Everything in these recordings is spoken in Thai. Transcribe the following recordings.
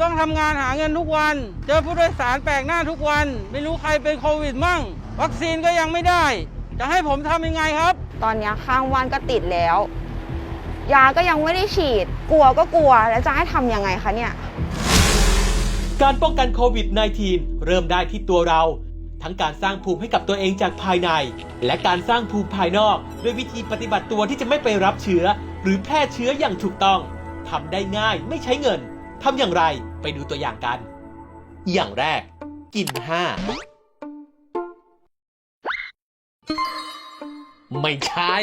ต้องทำงานหาเงินทุกวัน เจอผู้โดยสารแปลกหน้าทุกวัน ไม่รู้ใครเป็นโควิดมั่ง วัคซีนก็ยังไม่ได้ จะให้ผมทำยังไงครับ ตอนเนี้ยข้างบ้านก็ติดแล้ว ยาก็ยังไม่ได้ฉีด กลัวก็กลัวแล้วจะให้ทำยังไงคะเนี่ย การป้องกันโควิด -19 เริ่มได้ที่ตัวเรา ทั้งการสร้างภูมิให้กับตัวเองจากภายใน และการสร้างภูมิภายนอก ด้วยวิธีปฏิบัติตัวที่จะไม่ไปรับเชื้อ หรือแพร่เชื้ออย่างถูกต้องทำได้ง่ายไม่ใช้เงิน ทำอย่างไรไปดูตัวอย่างกัน อย่างแรก กินห้าไม่ใช่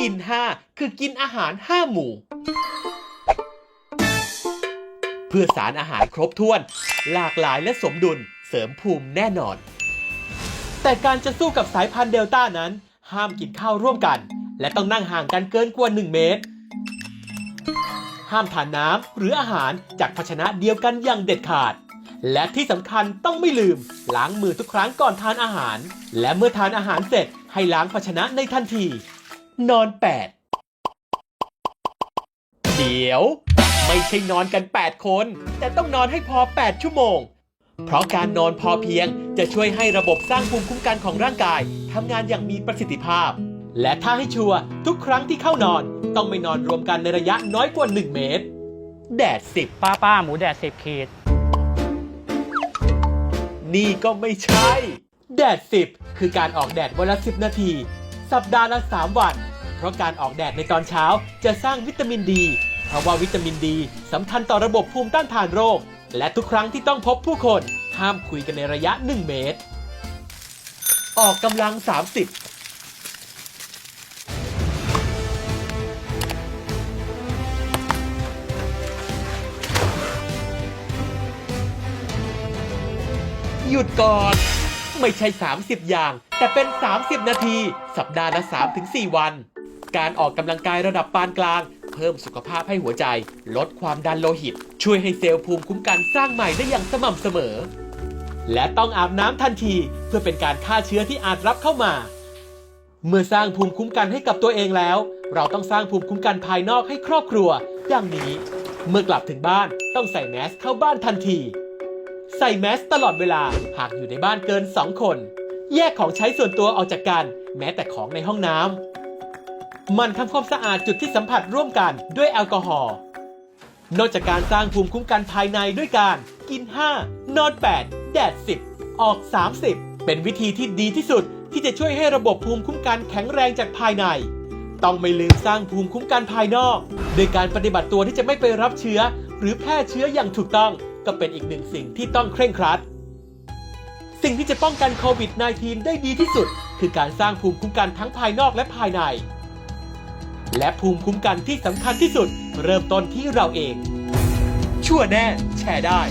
กินห้าคือกินอาหารห้าหมู่ เพื่อสารอาหารครบถ้วน หลากหลายและสมดุลเสริมภูมิแน่นอน แต่การจะสู้กับสายพันธุ์เดลต้านั้น ห้ามกินข้าวร่วมกัน และต้องนั่งห่างกันเกินกว่า 1 เมตร ห้ามทานน้ำหรืออาหารจากภาชนะเดียวกันอย่างเด็ดขาด และที่สำคัญต้องไม่ลืม ล้างมือทุกครั้งก่อนทานอาหาร และเมื่อทานอาหารเสร็จให้ล้างภาชนะในทันที นอน 8 เดี๋ยว ไม่ใช่นอนกัน 8 คน แต่ต้องนอนให้พอ 8 ชั่วโมง เพราะการนอนพอเพียงจะช่วยให้ระบบสร้างภูมิคุ้มกันของร่างกายทำงานอย่างมีประสิทธิภาพ และถ้าให้ชัวร์ทุกครั้งที่เข้านอน ต้องไม่นอนรวมกันในระยะน้อยกว่า 1 เมตร แดด10ป้าป้าหมูแดดสิบขีด นี่ก็ไม่ใช่ แดด10คือการออกแดดวันละ10นาที สัปดาห์ละ3วัน เพราะการออกแดดในตอนเช้าจะสร้างวิตามินดี เพราะว่าวิตามินดีสำคัญต่อระบบภูมิต้านทานโรค และทุกครั้งที่ต้องพบผู้คนห้ามคุยกันในระยะ 1 เมตร ออกกำลัง 30 หยุดก่อน ไม่ใช่ 30 อย่าง แต่เป็น 30 นาที สัปดาห์ละ 3-4 วัน การออกกำลังกายระดับปานกลาง เพิ่มสุขภาพให้หัวใจ ลดความดันโลหิต ช่วยให้เซลล์ภูมิคุ้มกันสร้างใหม่ได้อย่างสม่ำเสมอ และต้องอาบน้ำทันที เพื่อเป็นการฆ่าเชื้อที่อาจรับเข้ามา เมื่อสร้างภูมิคุ้มกันให้กับตัวเองแล้ว เราต้องสร้างภูมิคุ้มกันภายนอกให้ครอบครัวดังนี้ เมื่อกลับถึงบ้านต้องใส่แมสเข้าบ้านทันที ใส่แมสตลอดเวลา หากอยู่ในบ้านเกิน 2 คน แยกของใช้ส่วนตัวออกจากกัน แม้แต่ของในห้องน้ำมันทำความสะอาดจุดที่สัมผัสร่วมกันด้วยแอลกอฮอล์นอกจากการสร้างภูมิคุ้มกันภายในด้วยการกิน 5 นอน 8 แดด 10 ออก 30 เป็นวิธีที่ดีที่สุดที่จะช่วยให้ระบบภูมิคุ้มกันแข็งแรงจากภายใน ต้องไม่ลืมสร้างภูมิคุ้มกันภายนอก โดยการปฏิบัติตัวที่จะไม่ไปรับเชื้อ หรือแพร่เชื้ออย่างถูกต้อง ก็เป็นอีกหนึ่งสิ่งที่ต้องเคร่งครัด สิ่งที่จะป้องกันโควิด -19 ได้ดีที่สุด คือการสร้างภูมิคุ้มกันทั้งภายนอกและภายใน และภูมิคุ้มกันที่สำคัญที่สุด เริ่มต้นที่เราเอง ชั่วแน่ แชร์ได้